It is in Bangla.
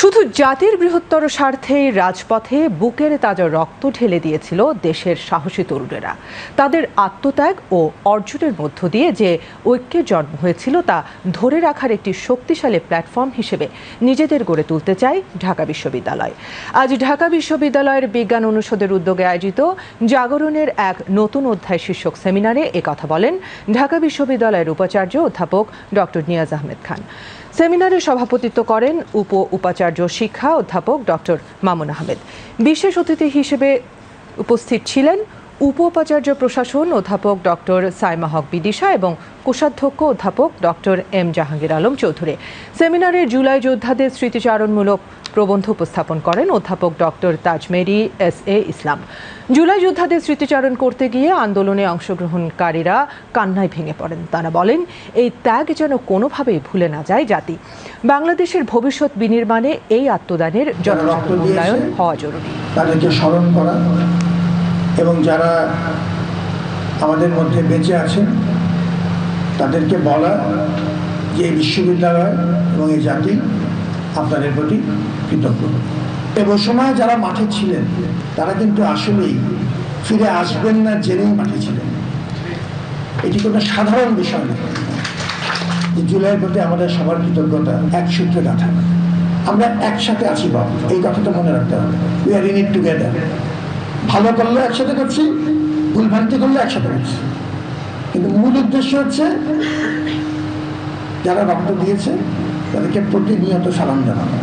শুধু জাতির বৃহত্তর স্বার্থে রাজপথে বুকের তাজা রক্ত ঢেলে দিয়েছিল দেশের সাহসী তরুণেরা। তাদের আত্মত্যাগ ও অর্জনের মধ্য দিয়ে যে ঐক্যের জন্ম হয়েছিল তা ধরে রাখার একটি শক্তিশালী প্ল্যাটফর্ম হিসেবে নিজেদের গড়ে তুলতে চায় ঢাকা বিশ্ববিদ্যালয়। আজ ঢাকা বিশ্ববিদ্যালয়ের বিজ্ঞান অনুষদের উদ্যোগে আয়োজিত জাগরণের এক নতুন অধ্যায় শীর্ষক সেমিনারে একথা বলেন ঢাকা বিশ্ববিদ্যালয়ের উপাচার্য অধ্যাপক ডক্টর নিয়াজ আহমেদ খান। সেমিনারে সভাপতিত্ব করেন উপ উপাচার্য শিক্ষা অধ্যাপক ডক্টর মামুন আহমেদ। বিশেষ অতিথি হিসেবে উপস্থিত ছিলেন উপ উপাচার্য প্রশাসন অধ্যাপক ডক্টর সাইমা হক বিদিশা এবং কোষাধ্যক্ষ অধ্যাপক ডক্টর এম জাহাঙ্গীর আলম চৌধুরী। সেমিনারে জুলাই যোদ্ধাদের স্মৃতিচারণমূলক প্রবন্ধ উপস্থাপন করেন অধ্যাপক doctor Tajmeri S A Islam. July যোদ্ধাদের স্মৃতিচারণ করতে গিয়ে আন্দোলনে অংশগ্রহণকারীরা কান্নায় ভেঙে পড়েন। তারা বলেন, এই ত্যাগ যেন কোনোভাবেই ভুলে না যায় জাতি। বাংলাদেশের ভবিষ্যৎ বিনির্মাণে এই আত্মদানের যথাযথ মূল্যায়ন হওয়া জরুরি। তাদেরকে স্মরণ করা এবং যারা আমাদের মধ্যে বেঁচে আছেন, তাদেরকে বলা যে এই বিশ্ববিদ্যালয় এবং এই জাতি আপনাদের প্রতি কৃতজ্ঞ। এবং সময় যারা মাঠে ছিলেন, তারা কিন্তু আসলেই ফিরে আসবেন না জেনেই মাঠে ছিলেন। এটি কোনো সাধারণ বিষয় না। যে জুলাইয়ের প্রতি আমাদের সবার কৃতজ্ঞতা এক সূত্রে গাঁথা আমরা একসাথে আছি, বাবু। এই কথাটা মনে রাখতে হবে। We are in it together ভালো করলে একসাথে করছি ভুল ভ্রান্তি করলে একসাথে করছি। কিন্তু মূল উদ্দেশ্য হচ্ছে, যারা রক্ত দিয়েছে, তাদেরকে প্রতিনিয়ত সালাম জানানো।